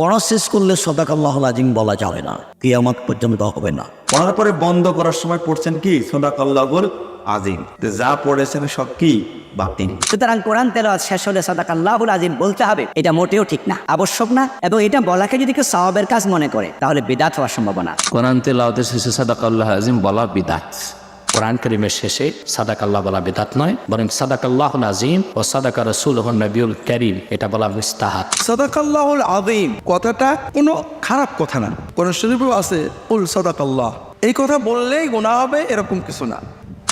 পড়া শেষ করলে সদাকাল্লাহ আজিম বলা যাবে না কিয়ামত পর্যন্ত হবে না। পড়ার পরে বন্ধ করার সময় পড়ছেন কি? সোদাকাল্লাহুল আজিম। যা পড়েছেন সব কি? বাতিল। সুতরাং কোরআন তেলাওয়াত শেষ হলে সাদাকাল্লাহুল আজিম বলতে হবে এটা মোটেও ঠিক না আবশ্যক না এবং এটা বলাকে যদি কেউ সওয়াবের কাজ মনে করে তাহলে বিদাত হওয়ার সম্ভাবনা। কোরআন তেলাওয়াতের শেষে সাদাকাল্লাহ আজিম বলা বিদাত। কোরআন করিমের শেষে সাদাকাল্লাহ বলা বিদাত নয় বরং সাদাকাল্লাহ আজিম ও সাদাকা রসুল নবিউল করিম এটা বলা মিস্তাহাত সদাকাল্লাহুল আদিম কথাটা কোনো খারাপ কথা না। কোন শরীফেও আছে উল সদাকাল্লাহ। এই কথা বললেই গোনা হবে এরকম কিছু না।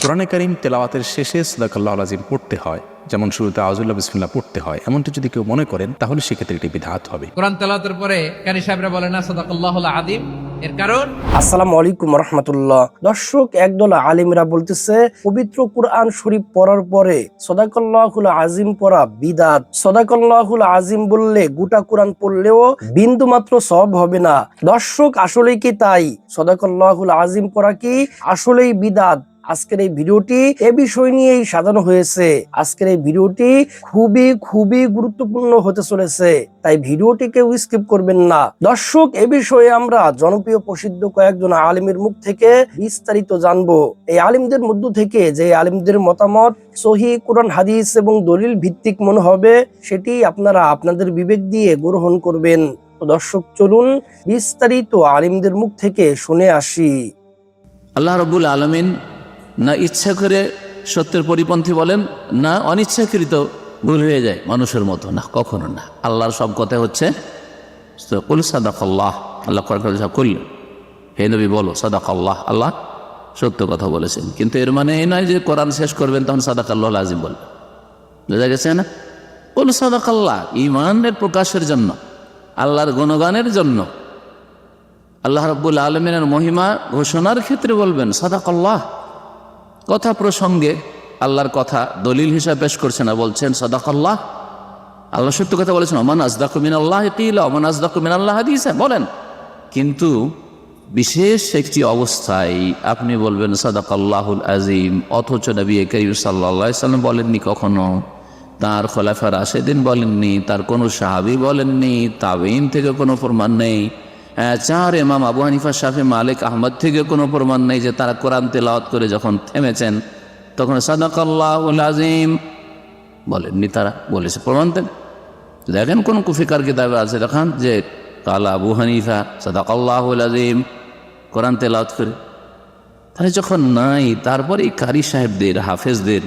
কোরআনে কারিম তেলাওয়াতের শেষে সদাকাল্লাহ আজিম পড়তে হয় যেমন শুরুতে আউজুল্লাহ বিসমিল্লাহ পড়তে হয় এমনটি যদি কেউ মনে করেন তাহলে সেক্ষেত্রে এটি বিধাত হবে। কোরআন তেলাওয়াতের পরে কারি সাহেবরা বলে না সদাকাল্লাহুল আদিম এর কারণ? আসসালামু আলাইকুম রহমতুল্লাহ। দর্শক, একদল আলিমরা বলতেছে, পবিত্র কোরআন শরীফ পড়ার পরে সদাকল্লাহুল আজিম পড়া বিদাত। সদাকল্লাহুল আজিম বললে গোটা কোরআন পড়লেও বিন্দু মাত্র সব হবে না। দর্শক, আসলেই কি তাই? সদাকল্লাহুল আজিম পড়া কি আসলেই বিদাত? আজকের এই ভিডিওটি এ বিষয় নিয়েই সাজানো হয়েছে। আজকের এই ভিডিওটি খুবই খুবই গুরুত্বপূর্ণ হতে চলেছে। তাই ভিডিওটি কেউ স্কিপ করবেন না। দর্শক, এ বিষয়ে আমরা জনপ্রিয়, প্রসিদ্ধ কয়েকজন আলিমের মুখ থেকে বিস্তারিত জানব। এই আলিমদের মধ্য থেকে যে আলিমদের মতামত, সহি কোরআন, হাদিস এবং দলিল ভিত্তিক মনে হবে, সেটি আপনারা আপনাদের বিবেক দিয়ে গ্রহণ করবেন। দর্শক, চলুন বিস্তারিত আলিমদের মুখ থেকে শুনে আসি। আল্লাহ রবুল আলমিন না ইচ্ছা করে সত্যের পরিপন্থী বলেন, না অনিচ্ছাকৃত ভুল হয়ে যায় মানুষের মতো, না, কখনো না। আল্লাহর সব কথা হচ্ছে কুল আল্লাহ কুল হে নবী বলো, সাদাকাল্লাহ, আল্লাহ সত্য কথা বলেছেন। কিন্তু এর মানে এই নয় যে কোরআন শেষ করবেন তখন সাদাকাল্লাহ আজিম বলবেন বোঝা গেছে না? কুল সাদাকাল্লাহ ইমানের প্রকাশের জন্য, আল্লাহর গুণগানের জন্য। আল্লাহ রব্বুল আলমিনের মহিমা ঘোষণার ক্ষেত্রে বলবেন, সাদাকাল্লাহ। কথা প্রসঙ্গে আল্লাহর কথা দলিল হিসাবে পেশ করছে না, বলছেন সাদাকাল্লাহ। আল্লাহ সত্য কথা বলেছেন অমান আজদাকুমিন আল্লাহ কিলা অমান আজদাকুমিন আল্লাহ হাদিসা বলেন। কিন্তু বিশেষ একটি অবস্থায় আপনি বলবেন, সাদাকাল্লাহুল আজিম অথচ নবী করিম সাল্লা সাল্লাম বলেননি কখনো। তার খোলাফার আশেদিন বলেননি, তার কোনো সাহাবি বলেননি তাবিন থেকে কোনো প্রমাণ নেই। চার এমাম আবু হানিফা, শাফি মালিক, আহমদ থেকে কোনো প্রমাণ নেই যে তারা কোরআন তেলাওয়াত করে যখন থেমেছেন, তখন সাদাকাল্লাহুল আজিম বলেননি তারা, বলেছে প্রমাণ দেন। দেখেন কোন কুফিকার কিতাবে আছে, দেখান যে কালা আবু হানিফা সাদাকাল্লাহুল আজিম কোরআন তেলাওয়াত করে। তাহলে যখন নাই, তারপরে এই কারি সাহেবদের, হাফেজদের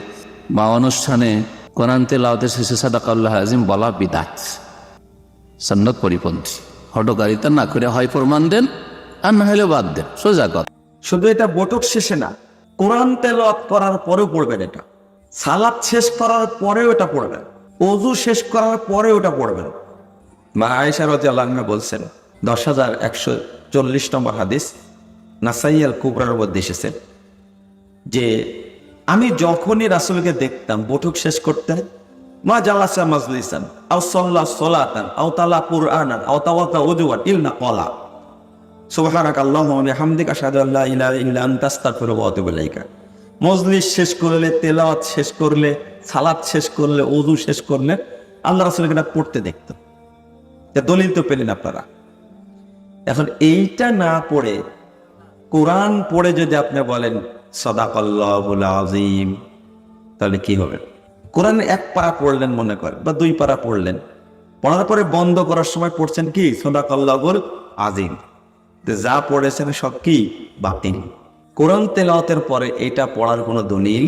বা অনুষ্ঠানে কোরআন তেলাওয়াতের শেষে সাদাকাল্লাহ আজিম বলা বিদাত সন্ন্যত পরিপন্থী হটকারিতা না করে হয় প্রমাণ দেন, আর না হলে বাদ দেন। সোজা কথা। শুধু এটা বটক শেষে না, কোরআন তেলাওয়াত করার পরেও পড়বেন এটা। সালাদ শেষ করার পরেও এটা পড়বেন। অজু শেষ করার পরেও এটা পড়বেন। মা আয়েশা রাজি আল্লাহ বলছেন, দশ হাজার একশো চল্লিশ নম্বর হাদিস নাসাইয়াল কুবরার মধ্যে এসেছে যে, আমি যখনই রাসুলকে দেখতাম বৈঠক শেষ করতেন মা জালাসা মাজলিসান, আও সল্লা সলাতান, আও তালা কুরআনান, আও তাওয়াতা উজুয়ান ইলনা কলা। সুবহানাক আল্লাহুম্মা ওয়া বিহামদিকা আশহাদু আল লা ইলাহা ইল্লা আনতা, আস্তাগফিরুকা ওয়া আতুবু ইলাইকা। মজলিস শেষ করলে, তেলাওয়াত শেষ করলে, সালাত শেষ করলে ওযু শেষ করলে, আল্লাহ রাসূলকে এটা পড়তে দেখতাম। এটা দলিল তো পেলেন আপনারা। এখন এইটা না পড়ে, কোরআন পড়ে যদি আপনি বলেন, সদাকল্লাহুল আজিম তাহলে কি হবে? কোরআন এক পারা পড়লেন মনে করেন বা দুই পারা পড়লেন। পড়ার পরে বন্ধ করার সময় পড়ছেন কি? সদাকল্লাহুল আজিম যা পড়েছেন সব কি? বাতিল। কোরআন তেলাওয়াতের পরে এটা পড়ার কোনো দলিল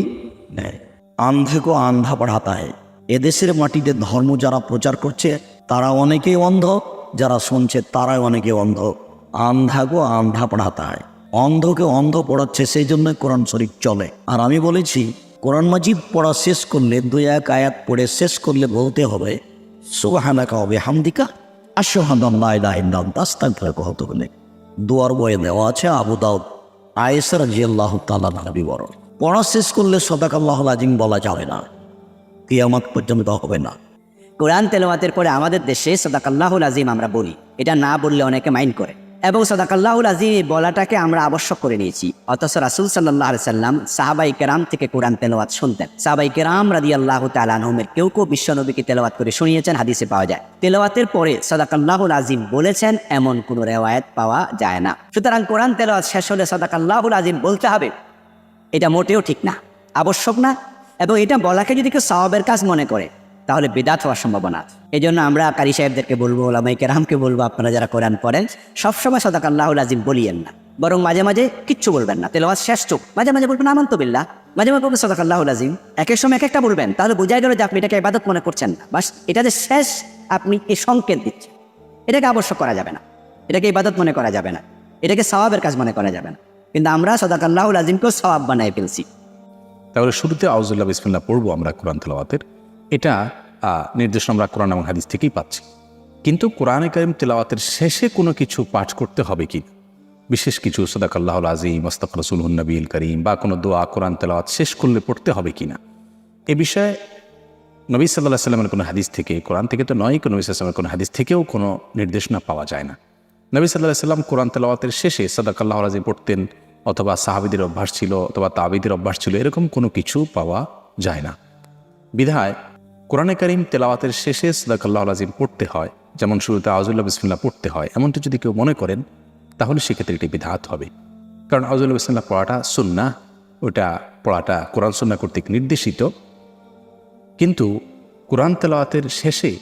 নেই। আন্ধে কো আন্ধা পড়াতা হয় এদেশের মাটিতে ধর্ম যারা প্রচার করছে, তারা অনেকেই অন্ধ। যারা শুনছে, তারাই অনেকে অন্ধ। আন্ধা গো আন্ধা পড়াতা হয় অন্ধকে অন্ধ পড়াচ্ছে, সেই জন্য কোরআন শরীফ চলে। আর আমি বলেছি কোরআন মাজিব পড়া শেষ করলে দুই এক আয়াত পড়ে শেষ করলে বলতে হবে সুহানাকা হবে হামদিকা আশহাদাম দাস্তাক হতে হলে দুয়ার বয়ে দেওয়া আছে আবু দাউদ আয়েসার জিয়াল্লাহ তালা বিবরণ পড়া শেষ করলে সদাকাল্লাহ আজিম বলা যাবে না। কিয়ামত পর্যন্ত হবে না। কোরআন তেলাওয়াতের পরে আমাদের দেশে সাদাকাল্লাহুল আজিম আমরা বলি। এটা না বললে অনেকে মাইন্ড করে। এবং সদাকাল্লাহুল আজিম এই বলাটাকে আমরা আবশ্যক করে নিয়েছি। অথচ রাসুল সাল্লাহ সাল্লাম সাহাবাই কেরাম থেকে কোরআন তেলাওয়াত শুনতেন। সাহাবাই কেরাম রাদি আল্লাহ তালানহমের কেউ কেউ বিশ্বনবীকে তেলাওয়াত করে শুনিয়েছেন, হাদিসে পাওয়া যায়। তেলাওয়াতের পরে সদাকাল্লাহুল আজিম বলেছেন, এমন কোনো রেওয়ায়ত পাওয়া যায় না। সুতরাং কোরআন তেলাওয়াত শেষ হলে সদাকাল্লাহুল আজিম বলতে হবে, এটা মোটেও ঠিক না, আবশ্যক না। এবং এটা বলাকে যদি কেউ সাহাবের কাজ মনে করে তাহলে বেদাত হওয়ার সম্ভাবনা আছে। এই জন্য আমরা কারি সাহেবদেরকে বলব ওলামাই কেরামকে বলব, আপনারা যারা কোরআন পড়েন, সবসময় সদাক আল্লাহুল আজিম বলিয়েন না। বরং মাঝে মাঝে কিচ্ছু বলবেন না, তেলাওয়াত শেষ চোখ। মাঝে মাঝে বলবেন, আমন্ত বিল্লাহ। মাঝে মাঝে বলবেন সদাক আল্লাহুল আজিম এক এক সময় এক একটা বলবেন, তাহলে বোঝাই গেল যে আপনি এটাকে ইবাদত মনে করছেন না। বাস, এটা যে শেষ, আপনি এই সংকেত দিচ্ছেন। এটাকে আবশ্যক করা যাবে না। এটাকে ইবাদত মনে করা যাবে না। এটাকে সওয়াবের কাজ মনে করা যাবে না। কিন্তু আমরা সদাক আল্লাহুল আজিমকেও সওয়াব বানাই ফেলছি। তাহলে শুরুতে আউজুল্লাহ বিসমিল্লাহ পড়ব আমরা কোরআন তেলাওয়াতের। এটা নির্দেশ আমরা কোরআন এবং হাদিস থেকেই পাচ্ছি। কিন্তু কোরআনে কারিম তেলাওয়াতের শেষে কোনো কিছু পাঠ করতে হবে কি? বিশেষ কিছু সদাকাল্লাহ আজিম মস্তক রসুল নবীল করিম বা কোনো দোয়া, কোরআন তেলাওয়াত শেষ করলে পড়তে হবে কি না? এ বিষয়ে নবী সাল্লাহ সাল্লামের কোনো হাদিস থেকে, কোরআন থেকে তো নয় কোনো নবী সাল্লামের কোনো হাদিস থেকেও কোনো নির্দেশনা পাওয়া যায় না। নবী সাল্লাহ সাল্লাম কোরআন তেলাওয়াতের শেষে সদাকাল্লাহ আজিম পড়তেন, অথবা সাহাবিদের অভ্যাস ছিল, অথবা তাবিদের অভ্যাস ছিল, এরকম কোনো কিছু পাওয়া যায় না। বিধায় কোরআনে কারিম তেলাওয়াতের শেষে সদাকাল্লাহ আজিম পড়তে হয়। যেমন শুরুতে আউজুল্লাহ বিসমিল্লাহ পড়তে হয়। এমনটি যদি কেউ মনে করেন, তাহলে সেক্ষেত্রে এটি বিধাত হবে। কারণ আউজুল্লাহ বিসমিল্লাহ পড়াটা সুন্না ওটা পড়াটা কোরআন সুন্না কর্তৃক নির্দেশিত। কিন্তু কোরআন তেলাওয়াতের শেষে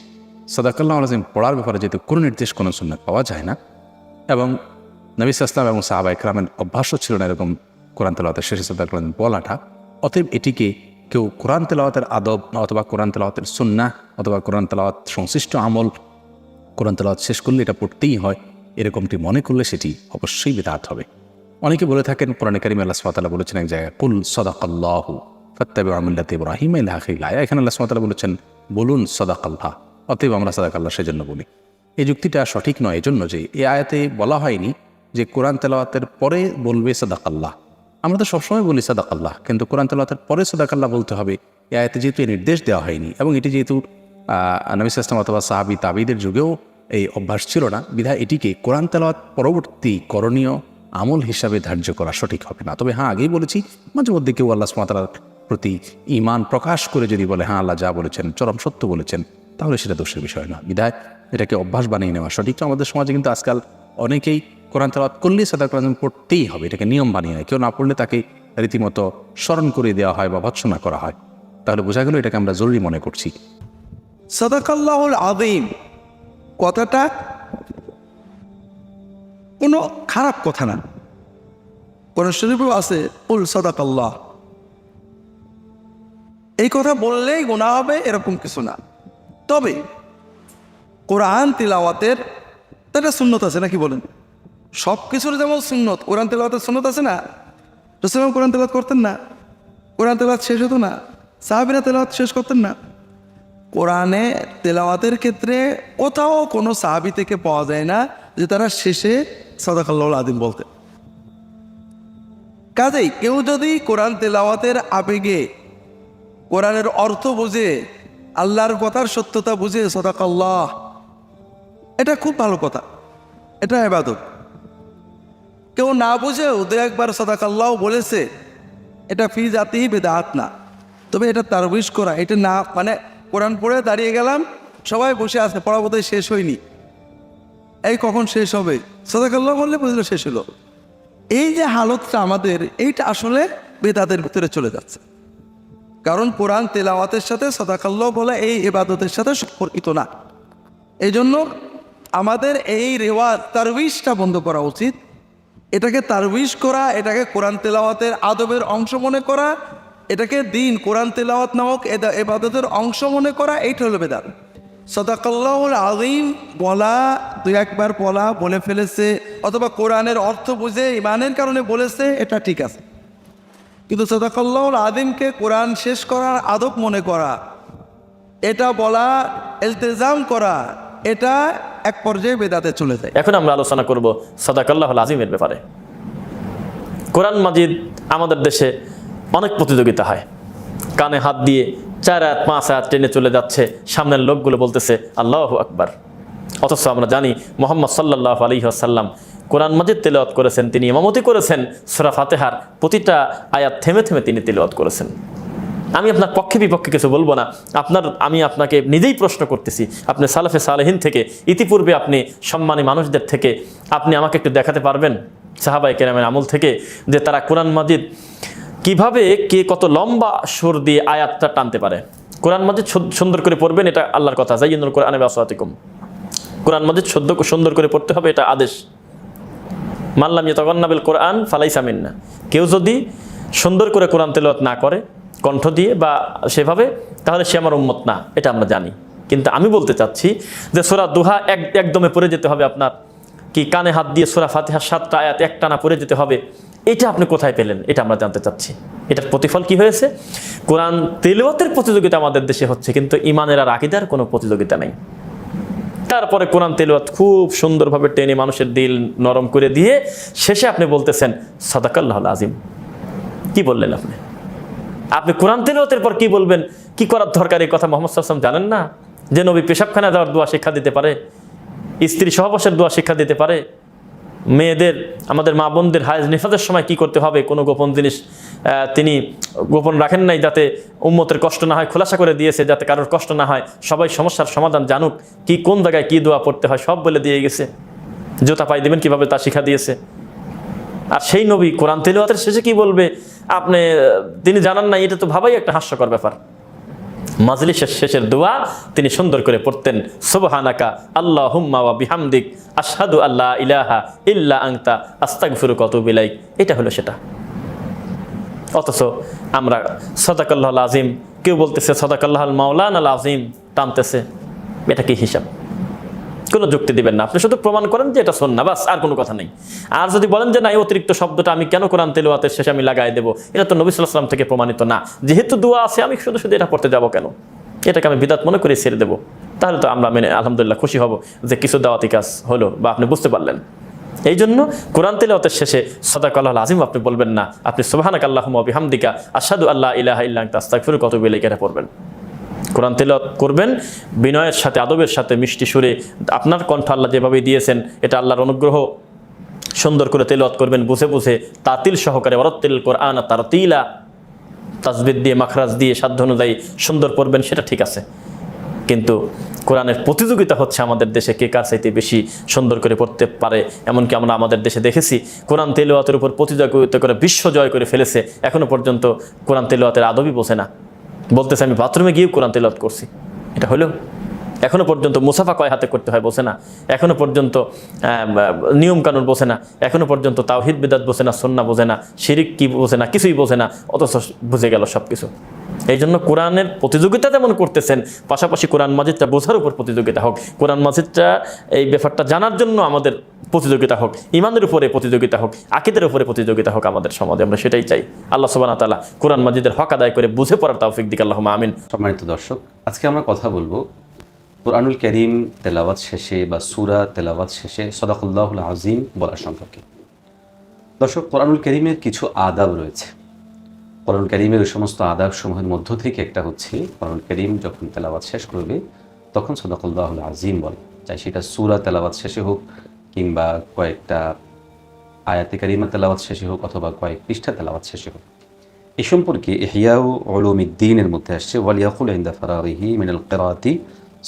সদাকাল্লাহ আজিম পড়ার ব্যাপারে যেহেতু কোনো নির্দেশ, কোনো সুন্নাত পাওয়া যায় না, এবং নবী ইসলাম এবং সাহাবা ইকরামের অভ্যাসও ছিল না এরকম কোরআন তেলাওয়াতের শেষে সদাকাল বলাটা অতএব এটিকে কেউ কোরআন তেলাওয়াতের আদব অথবা কোরআন তেলাওয়াতের সুন্না অথবা কোরআন তেলাওয়াত সংশ্লিষ্ট আমল, কোরআন তেলাওয়াত শেষ করলে এটা পড়তেই হয়। এরকমটি মনে করলে সেটি অবশ্যই বেদাত হবে। অনেকে বলে থাকেন, কোরআন করিম আল্লাহ সাতালা বলেছেন এক জায়গায়, কুল সদাকাল্লাহ ফত্তাবি আমুল্লাহ ইব্রাহিম আখিল্লাহ এখানে আল্লাহ সাতালা বলেছেন, বলুন সদাকাল্লাহ অতএব আমরা সদাকাল্লাহ সেজন্য বলি। এই যুক্তিটা সঠিক নয়, এজন্য যে এই আয়াতে বলা হয়নি যে কোরআন তেলাওয়াতের পরে বলবে সদাকাল্লাহ। আমরা তো সবসময় বলি সদাকাল্লাহ, কিন্তু কোরআন তেলাওয়াতের পরে সদাকাল্লাহ বলতে হবে, এই আয়াতে যেহেতু এই নির্দেশ দেওয়া হয়নি এবং এটি যেহেতু নবী ইসলাম অথবা সাহাবি, তাবিদের যুগেও এই অভ্যাস ছিল না, বিধায় এটিকে কোরআন তেলাওয়াত পরবর্তী করণীয় আমল হিসাবে ধার্য করা সঠিক হবে না। তবে হ্যাঁ আগেই বলেছি, মাঝে মধ্যে কেউ আল্লাহ সুমাতার প্রতি ইমান প্রকাশ করে যদি বলে হ্যাঁ আল্লাহ যা বলেছেন, চরম সত্য বলেছেন, তাহলে সেটা দোষের বিষয় না। বিধায় এটাকে অভ্যাস বানিয়ে নেওয়া সঠিক। আমাদের সমাজে কিন্তু আজকাল অনেকেই কোরআন তেলাওয়াত করলেই সাদা কোরআন পড়তেই হবে, এটাকে নিয়ম বানিয়ে নেয়। কেউ না পড়লে তাকে রীতিমতো স্মরণ করে দেওয়া হয় বা ভৎসনা করা হয়। তাহলে বোঝা গেল এটাকে আমরা জরুরি মনে করছি। সদাকাল্লাহুল আদিম কথাটা কোনো খারাপ কথা না। কোন শরীফেও আছে উল সদাকাল্লাহ। এই কথা বললেই গোনা হবে, এরকম কিছু না। তবে কোরআন তিলাওয়াতের তো একটা সুন্নত আছে নাকি বলেন? সব কিছুর যেমন সুন্নত, কোরআন তেলাওয়াতের সুন্নত আছে না? রসুলাম কোরআন তেলাওয়াত করতেন না? কোরআন তেলাওয়াত শেষ হতো না? সাহাবিরা তেলাওয়াত শেষ করতেন না? কোরআনে তেলাওয়াতের ক্ষেত্রে কোথাও কোনো সাহাবি থেকে পাওয়া যায় না যে তারা শেষে সদাকাল্লাহ আদিম বলতেন। কাজেই কেউ যদি কোরআন তেলাওয়াতের আবেগে কোরআনের অর্থ বুঝে, আল্লাহর কথার সত্যতা বুঝে সদাকাল্লাহ, এটা খুব ভালো কথা। এটা এবাদত কেউ না বুঝেও দু একবার সদাকাল্লাহ বলেছে, এটা ফি জাতিই বেদাত না। তবে এটা তারবিশ করা এটা না মানে কোরআন পড়ে দাঁড়িয়ে গেলাম, সবাই বসে আছে, পড়া বোধহয় শেষ হয়নি। এই কখন শেষ হবে? সদাকাল্লাহ বললে বুঝলো শেষ হলো। এই যে হালতটা আমাদের, এইটা আসলে বেদাতের ভিতরে চলে যাচ্ছে। কারণ কোরআন তেলাওয়াতের সাথে সদাকাল্লাহ বলে এই ইবাদতের সাথে সম্পর্কিত না। এই জন্য আমাদের এই রেওয়াজ, তারবিশটা বন্ধ করা উচিত। এটাকে তারবিশ করা, এটাকে কোরআন তেলাওয়াতের আদবের অংশ মনে করা, এটাকে দিন কোরআন তেলাওয়াত নামক এবাদতের অংশ মনে করা, এইটা হলো বেদাত। সদাকাল্লাহুল আলিম বলা, দুই একবার বলা, বলে ফেলেছে, অথবা কোরআনের অর্থ বুঝে, ইমানের কারণে বলেছে, এটা ঠিক আছে। কিন্তু সদাকাল্লাহুল আদিমকে কোরআন শেষ করার আদব মনে করা, এটা বলা, ইলতেজাম করা এটা এক পর্যায়ে বেদাতে চলে যায়। এখন আমরা আলোচনা করব সদাকাল্লাহ আজিমের ব্যাপারে। কোরআন মাজিদ আমাদের দেশে অনেক প্রতিযোগিতা হয়। কানে হাত দিয়ে চার আয়াত, পাঁচ আয়াত টেনে চলে যাচ্ছে, সামনের লোকগুলো বলতেছে, আল্লাহ আকবার। অথচ আমরা জানি মোহাম্মদ সাল্লাহ আলী আসাল্লাম কোরআন মাজিদ তেলাওয়াত করেছেন, তিনি ইমামতি করেছেন, সুরা ফাতেহার প্রতিটা আয়াত থেমে থেমে তিনি তেলাওয়াত করেছেন। আমি আপনার পক্ষে বিপক্ষে কিছু বলব না। আপনার, আমি আপনাকে নিজেই প্রশ্ন করতেছি। আপনি সালাফে সালেহীন থেকে ইতিপূর্বে আপনি সম্মানী মানুষদের থেকে আপনি আমাকে একটু দেখাতে পারবেন সাহাবাই কেরামের আমল থেকে যে তারা কোরআন মাজিদ কীভাবে কে কত লম্বা সুর দিয়ে আয়াতটা টানতে পারে। কোরআন মাজিদ সুন্দর করে পড়বেন, এটা আল্লাহর কথা। যাই কোরআনে বাসাতিকুম কোরআন মাজিদ শুদ্ধ সুন্দর করে পড়তে হবে, এটা আদেশ। মাল্লাম ইয়তগন্নাবিল কোরআন ফালাইসা না কেউ যদি সুন্দর করে কোরআন তেলত না করে কণ্ঠ দিয়ে বা সেভাবে, তাহলে সে আমার উম্মত না, এটা আমরা জানি। কিন্তু আমি বলতে চাচ্ছি যে সোরা দুহা এক, একদমে পড়ে যেতে হবে আপনার। কি কানে হাত দিয়ে সোরা ফাতিহার সাতটা আয়াত একটানা পড়ে যেতে হবে, এটা আপনি কোথায় পেলেন, এটা আমরা জানতে চাচ্ছি। এটার প্রতিফল কি হয়েছে? কোরআন তেলাওয়াতের প্রতিযোগিতা আমাদের দেশে হচ্ছে, কিন্তু ইমানের আর আকিদার কোনো প্রতিযোগিতা নেই। তারপরে কোরআন তেলাওয়াত খুব সুন্দরভাবে টেনে মানুষের দিল নরম করে দিয়ে, শেষে আপনি বলতেছেন সাদাকাল্লাহ আজিম কি বললেন আপনি? আপনি কোরআন তেলাওয়াতের পর কি বলবেন? কি করার দরকার এই কথা মোহাম্মদ সাল্লাম জানেন না? যে নবী পেশাবখানা যাওয়ার দোয়া শিক্ষা দিতে পারে, স্ত্রী সহবাসের দোয়া শিক্ষা দিতে পারে, মেয়েদের, আমাদের মা বোনদের হায়জ নিফাজের সময় কি করতে হবে? কোনো গোপন জিনিস তিনি গোপন রাখেন নাই যাতে উম্মতের কষ্ট না হয়, খোলাসা করে দিয়েছে যাতে কারোর কষ্ট না হয়। সবাই সমস্যার সমাধান জানুক। কি কোন জায়গায় কি দোয়া পড়তে হয় সব বলে দিয়ে গেছে। জোতা পাই দেবেন কীভাবে তা শিক্ষা দিয়েছে। আর সেই নবী কোরআন তেলাওয়াতের শেষে কি বলবে? আপনি, তিনি জানান না এটা তো ভাবাই একটা হাস্যকর ব্যাপার। মাজলিসের শেষের দোয়া তিনি সুন্দর করে পড়তেন, সুবহানাকা আল্লাহ হুম্মা ওয়া বিহামদিক, আশহাদু আল্লাহ ইলাহা ইল্লা আংতা আস্তাগফিরুক ওয়া আতুবু এটা হলো সেটা। অথচ আমরা সদাকাল্লাহ আজিম কেউ বলতেছে সদাকাল্লাহ মাওলান আল আজিম টানতেছে। এটা কি হিসাব? কোনো যুক্তি দিবেন না। আপনি শুধু প্রমাণ করেন যে এটা না বাস, আর কোনো কথা নেই। আর যদি বলেন যে না, এই অতিরিক্ত শব্দটা আমি কেন কোরআন তেলোয়াতের শেষে আমি লাগাই দেবো, এটা তো নবী সাল্লাম থেকে প্রমাণিত না। যেহেতু দোয়া আছে, আমি শুধু শুধু এটা পড়তে যাব কেন? এটাকে আমি বিদাত মনে করে ছেড়ে দেবো। তাহলে তো আমরা মেনে, আলহামদুলিল্লাহ খুশি হব যে কিছু দাওয়াতি কাজ হলো বা আপনি বুঝতে পারলেন। এই জন্য কোরআন তেলাওয়াতের শেষে সদাক আল্লাহ আজিম আপনি বলবেন না। আপনি সোহানাক আল্লাহ বিহামদিকা আসাদু আল্লাহ ইলাহা ইল্লাহ তাস্তাগফিরু কত বেলাইকারে পড়বেন। কোরআন তেলাওয়াত করবেন, বিনয়ের সাথে, আদবের সাথে, মিষ্টি সুরে আপনার কণ্ঠ আল্লাহ যেভাবে দিয়েছেন, এটা আল্লাহর অনুগ্রহ। সুন্দর করে তেলাওয়াত করবেন, বুঝে বুঝে তাতিল সহকারে অরত্তিল কোরআন তার তিলা তাজবিদ দিয়ে, মাখরাজ দিয়ে, সাধ্য অনুযায়ী সুন্দর পড়বেন, সেটা ঠিক আছে। কিন্তু কোরআনের প্রতিযোগিতা হচ্ছে আমাদের দেশে কে কার চাইতে বেশি সুন্দর করে পড়তে পারে, এমনকি আমরা আমাদের দেশে দেখেছি, কোরআন তেলোয়াতের উপর প্রতিযোগিতা করে, বিশ্ব জয় করে ফেলেছে এখনও পর্যন্ত কোরআন তেলোয়াতের আদবই বোঝে না। বলতেছে, আমি বাথরুমে গিয়েও কোরআন তেলাত করছি। এটা হলো। এখনও পর্যন্ত মুসাফা কয় হাতে করতে হয় বসে না। এখনও পর্যন্ত নিয়ম কানুন বোঝে না। এখনও পর্যন্ত তাওহিদ বিদাত বসে না সন্না বোঝে না, শিরিক কি বোঝে না, কিছুই বোঝে না, অথচ বুঝে গেল সব কিছু এই জন্য কোরআনের প্রতিযোগিতা যেমন করতেছেন, পাশাপাশি কোরআন মাজিদটা বোঝার উপর প্রতিযোগিতা হোক, কোরআন মাজিদটা এই ব্যাপারটা জানার জন্য আমাদের প্রতিযোগিতা হোক, ইমানের উপরে প্রতিযোগিতা হোক, আকিদের উপরে প্রতিযোগিতা হোক আমাদের সমাজে, আমরা সেটাই চাই। আল্লাহ সুবাহ তালা কোরআন মাজিদের হক আদায় করে বুঝে পড়ার তাওফিক দিক আল্লাহ আমিন। সম্মানিত দর্শক, আজকে আমরা কথা বলব কোরআনুল করিম তেলাওয়াত শেষে বা সুরা তেলাওয়াত শেষে সদাকুল্লাহুল আজিম বলার সম্পর্কে। দর্শক, কোরআনুল করিমের কিছু আদাব রয়েছে। কোরআন করিমের ওই সমস্ত আদাব সমূহের মধ্য থেকে একটা হচ্ছে, কোরআন করিম যখন তেলাবাদ শেষ করবে, তখন সদাকুল্লাহুল আজিম বলে। চাই সেটা সুরা তেলাবাদ শেষে হোক কিংবা কয়েকটা আয়াতে কারিমা তেলাওয়াত শেষে হোক অথবা কয়েক পৃষ্ঠা তেলাওয়াত শেষে হোক। এই সম্পর্কে ইহিয়াউ উলুমিদ্দিনের মধ্যে আসছে ওয়ালিয়াকুল ইন্দা ফারারিহি মিনাল কিরাতি,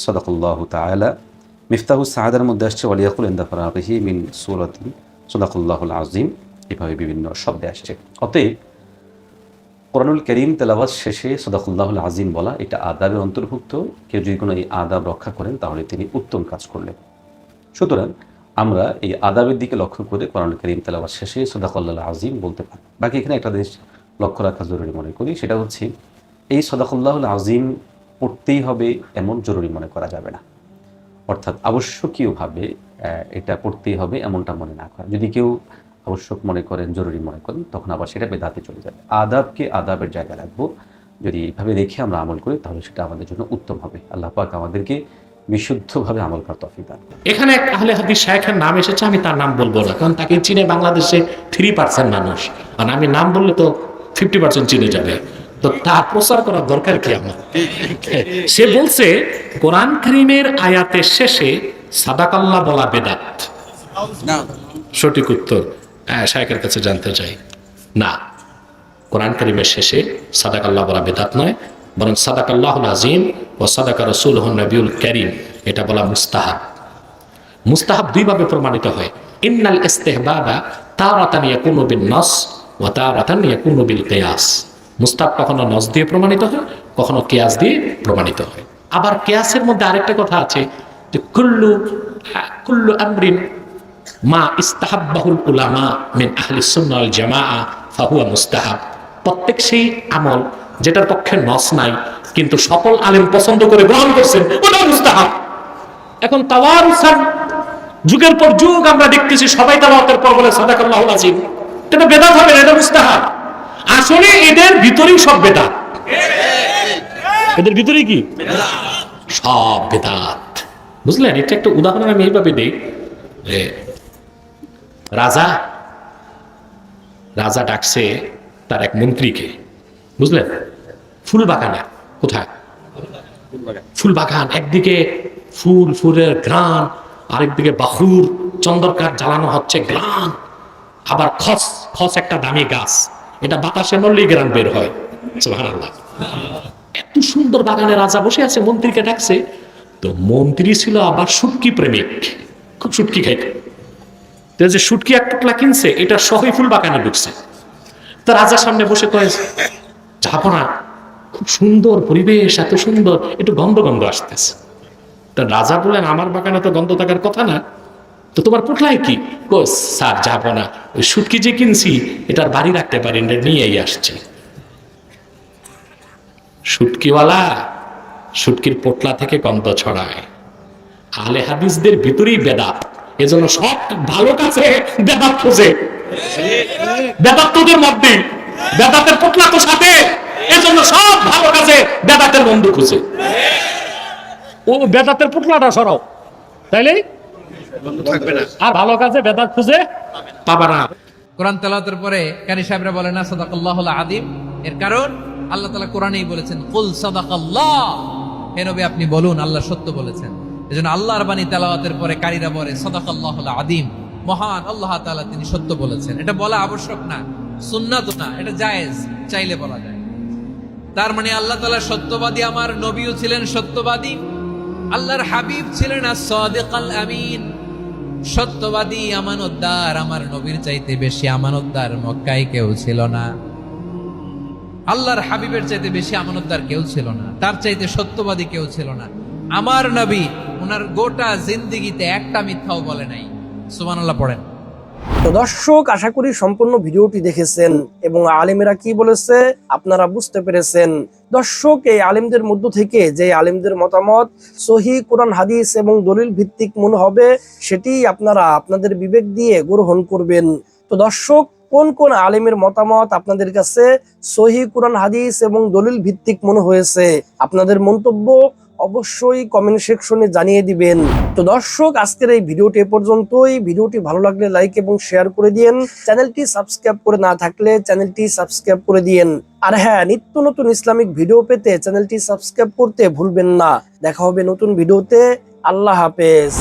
সদাকুল্লাহ তাআলা। মিফতাহু সাহাদার মধ্যে আসছে ওয়ালিয়াকুল ইন্দা ফারারিহি মিন সূরাতি, সদাকুল্লাহুল আজিম এভাবে বিভিন্ন শব্দে আসছে। অতএব কোরআনুল করিম তেলাওয়াত শেষে সদাকুল্লাহুল আজিম বলা এটা আদাবের অন্তর্ভুক্ত। কেউ যদি কোনো এই আদাব রক্ষা করেন, তাহলে তিনি উত্তম কাজ করলেন। সুতরাং আমরা এই আদাবের দিকে লক্ষ্য করে কোরআন করিম তেলাওয়াত শেষে সদাকুল্লাহ আজিম বলতে পারি। বাকি এখানে একটা দেশ লক্ষ্য রাখা জরুরি মনে করি, সেটা হচ্ছে এই সদাকুল্লাহুল আজিম পড়তেই হবে এমন জরুরি মনে করা যাবে না। অর্থাৎ আবশ্যকীয়ভাবে এটা পড়তেই হবে এমনটা মনে না করা। যদি কেউ আবশ্যক মনে করেন জরুরি মনে করেন তখন আবার সেটা বেদাতে চলে যাবে। আদাবকে আদাবের জায়গায় রাখব। যদি এইভাবে রেখে আমরা আমল করি তাহলে সেটা আমাদের জন্য উত্তম হবে। আল্লাহ পাক আমাদেরকে বিশুদ্ধভাবে আমল করার তফিক দান এখানে এক আহলে হাদিস শায়েখের নাম এসেছে আমি তার নাম বলব না। কারণ তাকে চিনে বাংলাদেশে থ্রি পার্সেন্ট মানুষ। আর আমি নাম বললে তো ফিফটি পার্সেন্ট চিনে যাবে। তো তার প্রচার করার দরকার কি আমার? সে বলছে কোরআন করিমের আয়াতের শেষে সাদাকাল্লা বলা বেদাত। সঠিক উত্তর। শায়কের কাছে জানতে চাই। না, কোরআন করিমের শেষে সাদাক আল্লাহ বলা বেদাত নয়, বরং সাদাক আল্লাহ আজিম ও সাদাকা রসুল নবিউল করিম, এটা বলা মুস্তাহাব। মুস্তাহাব দুইভাবে প্রমাণিত হয়। ইন্নাল ইস্তেহবাবা তারাতান ইয়াকুনু বিন নস ওয়া তারাতান ইয়াকুনু বিল কিয়াস মুস্তাহাব কখনো নস দিয়ে প্রমাণিত হয়, কখনো কিয়াস দিয়ে প্রমাণিত হয়। আবার কিয়াসের মধ্যে আরেকটা কথা আছে যে কুল্লু কুল্লু আমরিন মা ইস্তাহাব্বাহুল উলামা মিন আহলি সুন্নাহ ওয়াল জামাআ ফাহুয়া মুস্তাহাব। প্রত্যেক সেই আমল যেটার পক্ষে নস নাই কিন্তু সকল আলেম পছন্দ করে গ্রহণ করছেন ওটা মুস্তাহাব। এখন তাওয়ারুসান যুগের পর যুগ আমরা দেখতেছি সবাই তাওয়াতের পর বলে সাদাকাল্লাহুল আজিম এটা বেদাত হবে না, এটা মুস্তাহাব। আসলে এদের ভিতরেই সব বেদাত। এদের ভিতরেই কি? সব বেদাত। বুঝলেন? এটা একটা উদাহরণ আমি এইভাবে দিই রাজা রাজা ডাকছে তার এক মন্ত্রীকে। বুঝলেন? ফুল বাগানে কোথায়? ফুল বাগান একদিকে ফুল, ফুলের গ্রান আরেকদিকে বাহুর চন্দরকার জ্বালানো হচ্ছে গ্রান আবার খস খস একটা দামি গাছ। এটা বাতাসে নড়লেই গ্রান বের হয়। এত সুন্দর বাগানে রাজা বসে আছে, মন্ত্রীকে ডাকছে। তো মন্ত্রী ছিল আবার সুটকি প্রেমিক। খুব সুটকি খাইতে। তো যে সুটকি এক টুকলা কিনছে, এটা সহই ফুল বাগানে ঢুকছে। তো রাজার সামনে বসে কয়েছে যাব না। খুব সুন্দর পরিবেশ, এত সুন্দর। একটু গন্ধ গন্ধ আসতেছে। তা রাজা বলেন আমার বাগানে তো গন্ধ থাকার কথা না। তো তোমার পোটলাই কি? কোস স্যার, যাব না। ওই সুটকি যে কিনছি এটার বাড়ি রাখতে পারি না, নিয়েই আসছি। সুটকিওয়ালা সুটকির পোটলা থেকে গন্ধ ছড়ায়। আলে হাদিসদের ভিতরেই বেদাত। এজন্য সব ভালো কাছে বেদাত খোঁজে। বেদাত তোদের মধ্যে বেদাতের পোটলা তো সাথে এজন্য সব ভালো কাছে বেদাতের বন্ধু খুঁজে। ও বেদাতের পোটলাটা সরাও। তাইলে? আর ভালো কাছে বেদাত খুঁজে? পাবা না। কোরআন তেলাওয়াতের পরে কারি সাহেবরা বলে না সাদাকাল্লাহ আদিম এর কারণ আল্লাহ তালা কোরআনেই বলেছেন কুল সাদাকাল্লাহ। হে নবী আপনি বলুন আল্লাহ সত্য বলেছেন। এজন্য আল্লাহর বাণী তেলাওয়াতের পরে কারীরা বলে, সাদাকাল্লাহ আদিম মহান আল্লাহ তাআলা তিনি সত্য বলেছেন। এটা বলা আবশ্যক না, সুন্নাত না, এটা জায়েজ, চাইলে বলা যায়। তার মানে আল্লাহ তাআলা সত্যবাদী, আমার নবীও ছিলেন সত্যবাদী, আল্লাহর হাবিব ছিলেন আমিন সত্যবাদী, আমানতদার, আমার নবীর চাইতে বেশি আমানতদার মক্কায় কেউ ছিল না। আল্লাহর হাবিবের চাইতে বেশি আমানতদার কেউ ছিল না, তার চাইতে সত্যবাদী কেউ ছিল না। আমার নবী ওনার গোটা জিন্দিগিতে একটা মিথ্যাও বলে নাই। সুবহানাল্লাহ, পড়েন। তো দর্শক, আশা করি সম্পূর্ণ ভিডিওটি দেখেছেন এবং আলিমেরা কি বলেছে আপনারা বুঝতে পেরেছেন। দর্শক, এই আলিমদের মধ্য থেকে যে আলিমদের মতামত, সহি কোরআন, হাদিস এবং দলিল ভিত্তিক মনে হবে, সেটি আপনারা আপনাদের বিবেক দিয়ে গ্রহণ করবেন। তো দর্শক, কোন কোন আলিমের মতামত আপনাদের কাছে সহি কোরআন, হাদিস এবং দলিল ভিত্তিক মনে হয়েছে? আপনাদের মন্তব্য অবশ্যই কমেন্ট সেকশনে জানিয়ে দিবেন। তো দর্শক, আজকের এই ভিডিওটি এ পর্যন্তই। ভিডিওটি ভালো লাগলে লাইক এবং শেয়ার করে দিন চ্যানেলটি সাবস্ক্রাইব করে না থাকলে চ্যানেলটি সাবস্ক্রাইব করে দিন আর হ্যাঁ নিত্য নতুন ইসলামিক ভিডিও পেতে চ্যানেলটি সাবস্ক্রাইব করতে ভুলবেন না। দেখা হবে নতুন ভিডিওতে আল্লাহ হাফেজ।